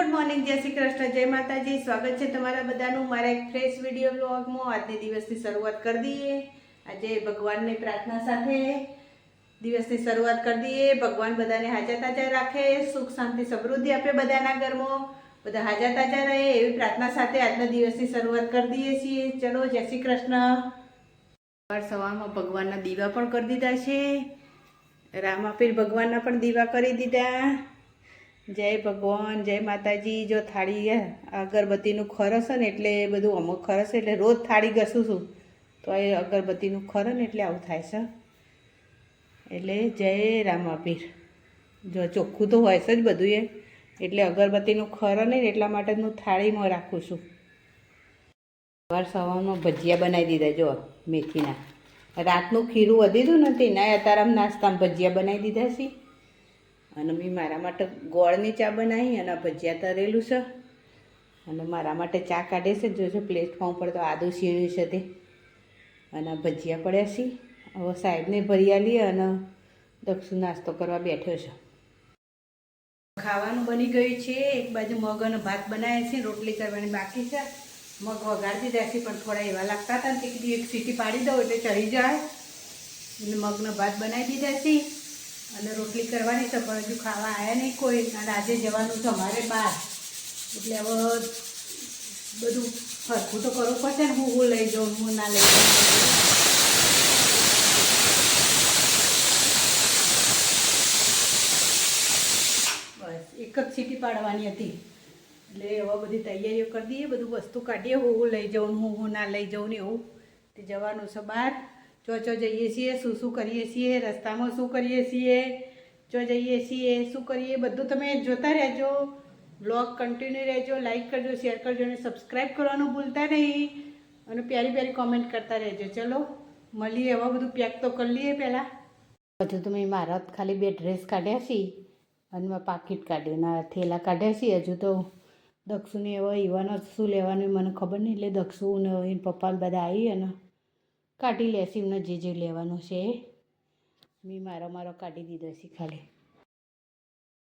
Good morning, જય શ્રી કૃષ્ણ, જય માતાજી. સ્વાગત છે તમારા બધાનું મારા એક ફ્રેશ વીડિયો બ્લોગમાં આજની દિવસની શરૂઆત કરી દઈએ. આજે ભગવાનની પ્રાર્થના સાથે દિવસની શરૂઆત કરી દઈએ. ભગવાન બધાને હાજર તાજા રાખે, સુખ, શાંતિ, સમૃદ્ધિ આપે બધાના ઘરમાં. બધા હાજર તાજા રહે એવી પ્રાર્થના સાથે આજના દિવસની શરૂઆત કરી દઈએ છીએ. ચલો, જય શ્રી કૃષ્ણ. સવાર સવારમાં ભગવાનના દીવા પણ કરી દીધા છે. રામાપીર ભગવાનના પણ દીવા કરી દીધા. જય ભગવાન, જય માતાજી. જો થાળી અગરબત્તીનું ખરસ ને એટલે એ બધું અમુક ખરસ એટલે રોજ થાળી ઘસું છું. તો એ અગરબત્તીનું ખર ને એટલે આવું થાય છે. એટલે જય રામાપીર. જો ચોખ્ખું તો હોય છે જ બધું એ. એટલે અગરબત્તીનું ખર ને એટલા માટે હું થાળીમાં રાખું છું. સવાર સવારમાં ભજીયા બનાવી દીધા, જો, મેથીના. રાતનું ખીરું વધી હતું ને તેના અત્યારે નાસ્તામાં ભજીયા બનાવી દીધા છે. અને મેં મારા માટે ગોળની ચા બનાવી અને ભજીયા તરેલું છે. અને મારા માટે ચા કાઢે છે. જોજો પ્લેટફોર્મ પર તો આદુ સીણ્યું છે તે. અને ભજીયા પડ્યા છે. હવે સાહેબને ભરિયાલી અને દક્ષુ નાસ્તો કરવા બેઠ્યો છે. ખાવાનું બની ગયું છે. એક બાજુ મગ અને ભાત બનાવ્યા છે. રોટલી કરવાની બાકી છે. મગ વગાડી દીધા છે, પણ થોડા એવા લાગતા હતા ને એક સીટી પાડી દઉં એટલે ચડી જાય. અને મગનો ભાત બનાવી દીધા છે. અને રોટલી કરવાની છે, પણ હજુ ખાવા આવ્યા નહીં કોઈ. અને આજે જવાનું છે અમારે બહાર એટલે હવે બધું ફરખું તો કરવું પડશે ને, હું હું લઈ જાઉં, હું ના લઈ જાઉં. એક જ સીટી પાડવાની હતી. એટલે હવે બધી તૈયારીઓ કરી દઈએ, બધું વસ્તુ કાઢીએ, હું લઈ જાઉં હું હું ના લઈ જાઉં ને એવું. તે જવાનું છે બહાર ચો જો જઈએ છીએ, શું શું કરીએ છીએ, રસ્તામાં શું કરીએ છીએ, જો જઈએ છીએ, શું કરીએ, બધું તમે જોતા રહેજો. બ્લોગ કન્ટિન્યુ રહેજો લાઇક કરજો શેર કરજો અને સબસ્ક્રાઈબ કરવાનું ભૂલતા નહીં. અને પ્યારી પ્યારી કોમેન્ટ કરતા રહેજો. ચલો, મળીએ હવે બધું પેક તો કરી લઈએ પહેલાં. હજુ તો મેં મારા ખાલી બે ડ્રેસ કાઢ્યા છે અને મેં પાકીટ કાઢ્યું ના થેલા કાઢ્યા છે. હજુ તો દક્ષુને એવા ઈવાનો શું લેવાનું મને ખબર નહીં. એટલે દક્ષુ ને પપ્પા બધા આવી અને કાઢી લેશે એમને જે જે લેવાનું છે. મેં મારો મારો કાઢી દીધો છે ખાલી.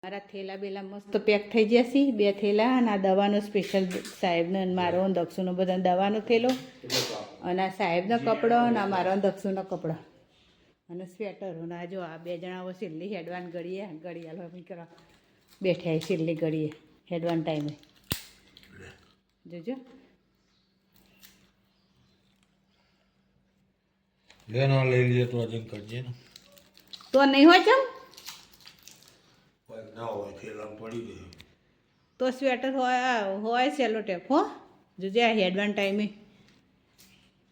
મારા થેલા બેલા મસ્ત પેક થઈ જશે બે થેલા અને આ દવાનો સ્પેશિયલ સાહેબનો મારો દક્ષુનો બધા દવાનો થેલો. અને આ સાહેબનો કપડો અને આ મારો દક્ષુનો કપડો. અને સ્વેટર. અને જો આ બે જણા હવે છેલ્લી હેડવાન ગળીએ ગળિયાલો કરવા બેઠા છેલ્લી ઘડીએ, હેડવાન ટાઈમે જોજો. લેનો લઈ લઈએ તો હજુ કરજે ને. તો નહીં હોય ચમ? કોઈ ના હોય થેલા પડી ગયું તો સ્વેટર હોય હોય સેલો ટેપ હો. જોજે આ હેડવાન ટાઈમે.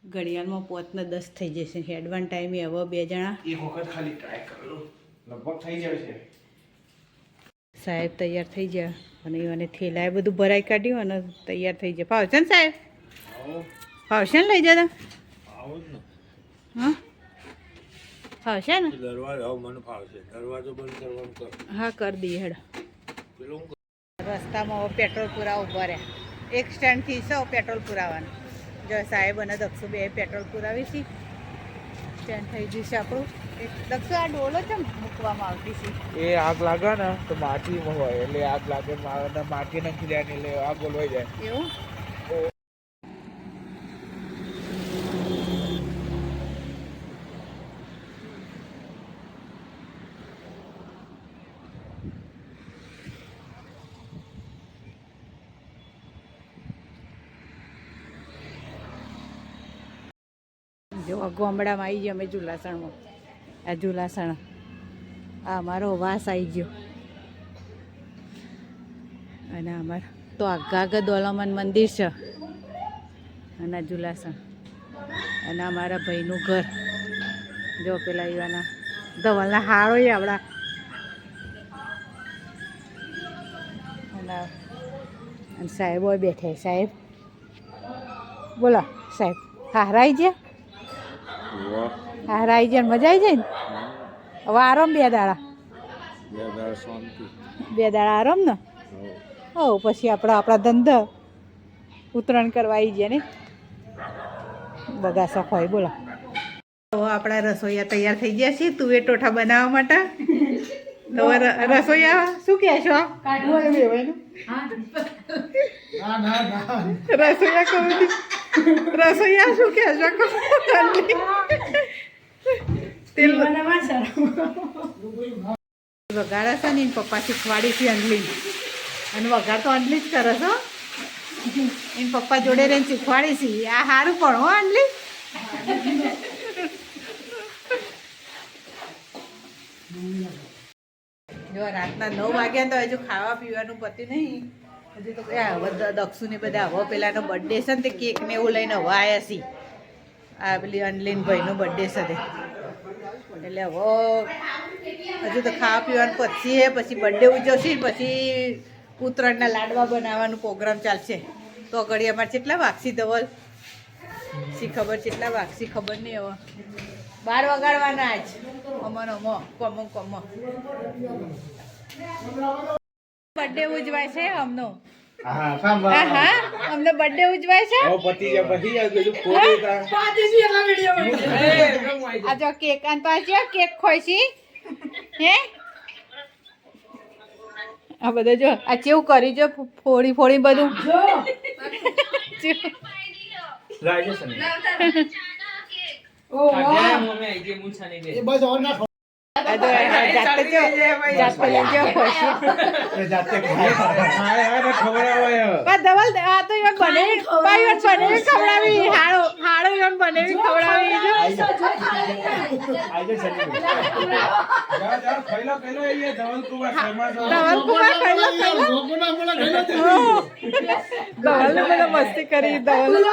ઘડિયાળમાં પોતને દસ થઈ જશે. હેડવાન ટાઈમે હવે બે જણા. એક વખત ખાલી ટ્રાય કરેલો લગભગ થઈ જશે સાહેબ તૈયાર થઈ ગયા. અને એને થેલાએ બધું ભરાઈ કાઢ્યું અને તૈયાર થઈ જાય ફાવશે ને સાહેબ? આવો. ફાવશે ને લઈ જતા? આવો જ ને. હા? ફાવશે ને? દરવાજો હવે મને ફાવશે. દરવાજો બંધ કરવાનું કર. હા કરી દઈએ હેડ. રસ્તામાં હવે પેટ્રોલ પૂરા ઊભા રહ્યા એક સ્ટેન્ડથી સૌ પેટ્રોલ પુરાવાનું. જો સાહેબ અને દક્ષુ બે પેટ્રોલ પુરાવી છે. સ્ટેન્ડ થઈ ગયું છે આપણું. એક દક્ષુ આ ડોલો છે મૂકવામાં આવતી છે? એ આગ લાગે ને તો માટીમાં હોય એટલે આગ લાગે મા- માટી નથી જાય એટલે આગ ઓલવાઈ જાય. એવું? જો ગામડામાં આવી ગયા અમે ઝુલાસણમાં આ ઝુલાસણ આ અમારો વાસ આવી ગયો. અને અમાર તો આ દોલામન મંદિર છે. અને ઝુલાસણ અને અમારા ભાઈનું ઘર. જો પેલા એવાના ધવલના હારો આપણા અને સાહેબ બેઠા સાહેબ, બોલો, સાહેબ, હારા આવી ગયા? હારા આવી જાય ને મજા આવી જાય ને? હવે આરામ બે દાડા. બે દાડા શાંતિ. બે દાડા આરામ ને? હો. પછી આપણા આપણા ધંધા. ઉતરણ કરવા આવી જાય ને? બધા શોખ હોય બોલો. હવે આપણા રસોઈયા તૈયાર થઈ ગયા છે તુવેર ટોઠા બનાવવા માટે. તો રસોઈયા શું કહે છો? રસોઈયા કહું છું. રસોઈયા શું કહે છો. તેલ વઘારા છે ને પપ્પા શીખવાડી છે અંડલી. અને વઘાર તો અંડલી જ કરે છો એન પપ્પા જોડે રહીને શીખવાડી છે. આ સારું પણ હો અંડલી. જો રાતના નવ વાગ્યા તો હજુ ખાવા પીવાનું પત્યું નહીં. દક્ષુ ને બધા હવે પેલાનો બર્થડે છે ને તે કેક ને એવું લઈને હવે આવ્યા છે આ પેલી અનલીન ભાઈનો બર્થડે છે એટલે હવે હજુ તો ખાવા પીવાનું પછી હે, પછી બર્થડે ઉજવશે પછી ઉત્તરાયણના લાડવા બનાવવાનો પ્રોગ્રામ ચાલશે. તો ઘડી અમારે કેટલા વાગશી ધવલ? શી ખબર? કેટલા વાગશી ખબર નહીં હવે. બાર વગાડવાના આજ. અમન, અમો, કમો કમો. બર્થડે ઉજવાય છે અમનો હા અમને બર્થડે ઉજવાય છે? આ જો કેક અને પાછી કેક છે હે? આ બધા જો આ ચેવું કરી જો ફોડી ફોડી બધું. જાતે જો જાતે લઈ જો ખોશી જાતે ખાય. હવે ખબર બા ધવલ આ તો ઈવન બનેવી બા ઈવન બનેવી ખવડાવી હાડો હાડો ઈવન બનેવી ખવડાવી જો. આજે જા જા ખાઈ લો એ ધવલ કુમાર શર્મા ધવલ કુમાર ખાઈ લો ખાઈ લો. ધવલ ને બધા મસ્તી કરી ધવલ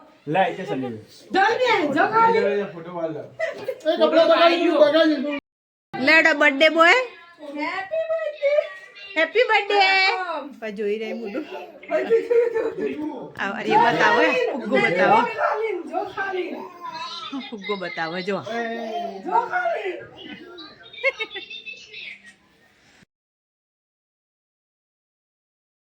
લા આજે શનિ ફોટો વાળ. લો લેડો બર્થડે બોય હેપી બર્થડે પણ જોઈ રહી મુડુ. આ અરે બતાવો હે, ફુગ્ગો બતાવો. ફુગ્ગો બતાવો જો.